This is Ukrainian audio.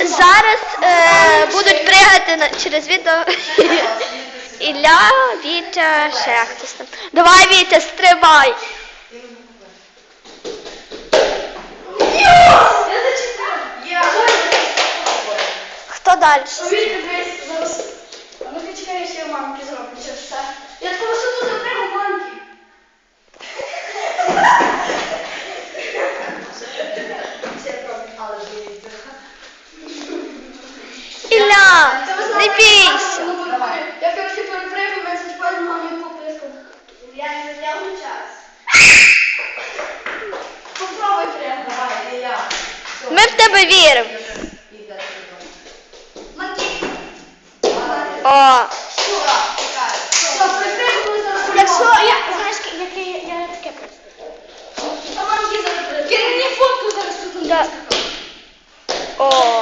Зараз е, будуть пригати на, через відео Ілля, Вітя, ще хтось там. Давай, Вітя. Я. Хто далі? Десь зараз. Я мамки зроблю. Це все. Я такого суду запрягу мамки. Ілля, Це ви не бійся. Я коротше перепрягу, мене зачіпаю мамі поплескав. Я не затягну час. Попробуй я. Ми в тебе віримо. О, ми якщо я знаєш, яке я таке Та мамки зараз мені фотку зараз тут. Да. О,